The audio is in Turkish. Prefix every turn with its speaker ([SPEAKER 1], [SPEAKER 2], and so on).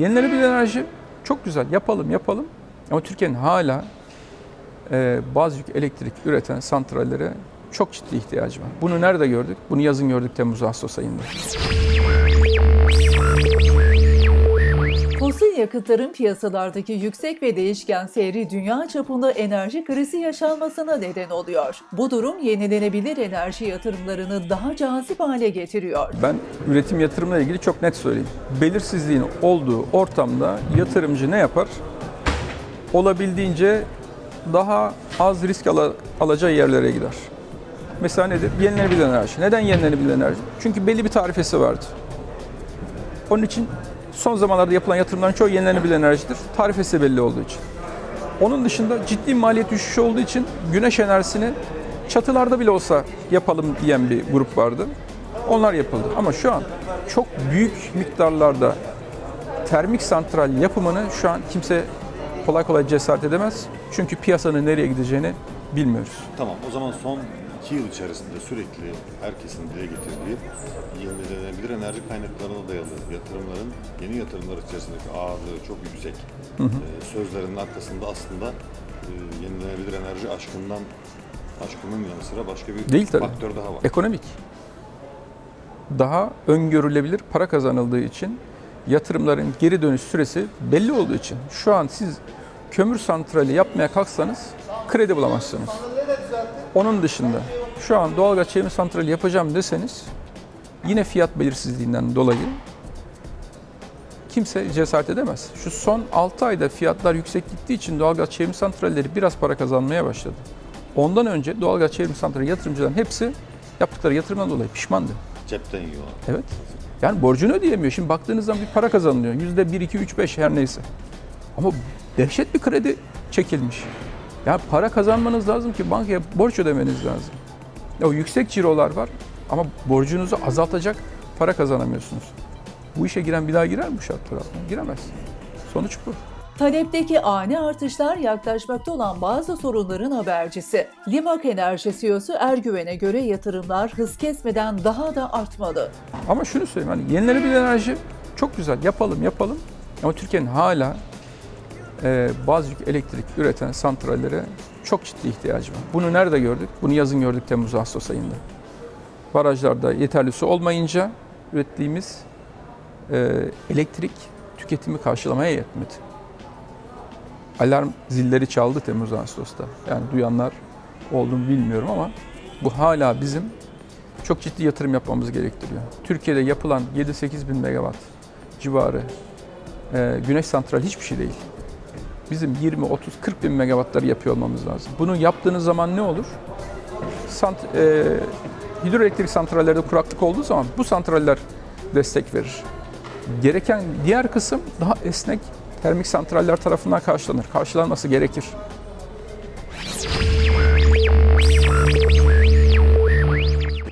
[SPEAKER 1] Yenilenebilir enerji çok güzel yapalım yapalım ama Türkiye'nin hala e, bazı yük elektrik üreten santrallere çok ciddi ihtiyacı var. Bunu nerede gördük? Bunu yazın gördük Temmuz Ağustos ayında.
[SPEAKER 2] Yakıtların piyasalardaki yüksek ve değişken seyri dünya çapında enerji krizi yaşanmasına neden oluyor. Bu durum yenilenebilir enerji yatırımlarını daha cazip hale getiriyor.
[SPEAKER 1] Ben üretim yatırımla ilgili çok net söyleyeyim. Belirsizliğin olduğu ortamda yatırımcı ne yapar? Olabildiğince daha az risk ala- alacağı yerlere gider. Mesela nedir? Yenilenebilir enerji. Neden yenilenebilir enerji? Çünkü belli bir tarifesi vardı. Onun için son zamanlarda yapılan yatırımların çoğu yenilenebilir enerjidir. Tarifesi belli olduğu için. Onun dışında ciddi maliyet düşüşü olduğu için güneş enerjisini çatılarda bile olsa yapalım diyen bir grup vardı. Onlar yapıldı. Ama şu an çok büyük miktarlarda termik santral yapımını şu an kimse kolay kolay cesaret edemez. Çünkü piyasanın nereye gideceğini bilmiyoruz.
[SPEAKER 3] Tamam o zaman son iki yıl içerisinde sürekli herkesin dile getirdiği yenilenebilir enerji kaynaklarına dayalı yatırımların yeni yatırımlar içerisindeki ağırlığı çok yüksek. Ee, sözlerinin arkasında aslında e, yenilenebilir enerji aşkından aşkının yanı sıra başka bir
[SPEAKER 1] Değil tabii.
[SPEAKER 3] faktör daha var.
[SPEAKER 1] Ekonomik. Daha öngörülebilir para kazanıldığı için yatırımların geri dönüş süresi belli olduğu için şu an siz kömür santrali yapmaya kalksanız kredi bulamazsınız. Onun dışında şu an doğalgaz çevrim santrali yapacağım deseniz yine fiyat belirsizliğinden dolayı kimse cesaret edemez. Şu son 6 ayda fiyatlar yüksek gittiği için doğalgaz çevrim santralleri biraz para kazanmaya başladı. Ondan önce doğalgaz çevrim santrali yatırımcıların hepsi yaptıkları yatırımdan dolayı pişmandı.
[SPEAKER 3] Cepten yiyorlar.
[SPEAKER 1] Evet. Yani borcunu ödeyemiyor. Şimdi baktığınız zaman bir para kazanılıyor. Yüzde 1, 2, 3, 5 her neyse. Ama dehşet bir kredi çekilmiş. Ya para kazanmanız lazım ki bankaya borç ödemeniz lazım. Ya o yüksek cirolar var ama borcunuzu azaltacak para kazanamıyorsunuz. Bu işe giren bir daha girer mi bu şartlar altında? Giremez. Sonuç bu.
[SPEAKER 2] Talepteki ani artışlar yaklaşmakta olan bazı sorunların habercisi. Limak Enerji CEO'su Ergüven'e göre yatırımlar hız kesmeden daha da artmalı.
[SPEAKER 1] Ama şunu söyleyeyim hani yenilenebilir enerji çok güzel yapalım yapalım ama Türkiye'nin hala e, bazı yük elektrik üreten santrallere çok ciddi ihtiyacı var. Bunu nerede gördük? Bunu yazın gördük Temmuz Ağustos ayında. Barajlarda yeterli su olmayınca ürettiğimiz e, elektrik tüketimi karşılamaya yetmedi. Alarm zilleri çaldı Temmuz Ağustos'ta. Yani duyanlar oldu bilmiyorum ama bu hala bizim çok ciddi yatırım yapmamız gerektiriyor. Türkiye'de yapılan 7-8 bin megawatt civarı e, güneş santrali hiçbir şey değil. Bizim 20, 30, 40 bin megawattları yapıyor olmamız lazım. Bunu yaptığınız zaman ne olur? Sant, e, hidroelektrik santrallerde kuraklık olduğu zaman bu santraller destek verir. Gereken diğer kısım daha esnek termik santraller tarafından karşılanır. Karşılanması gerekir.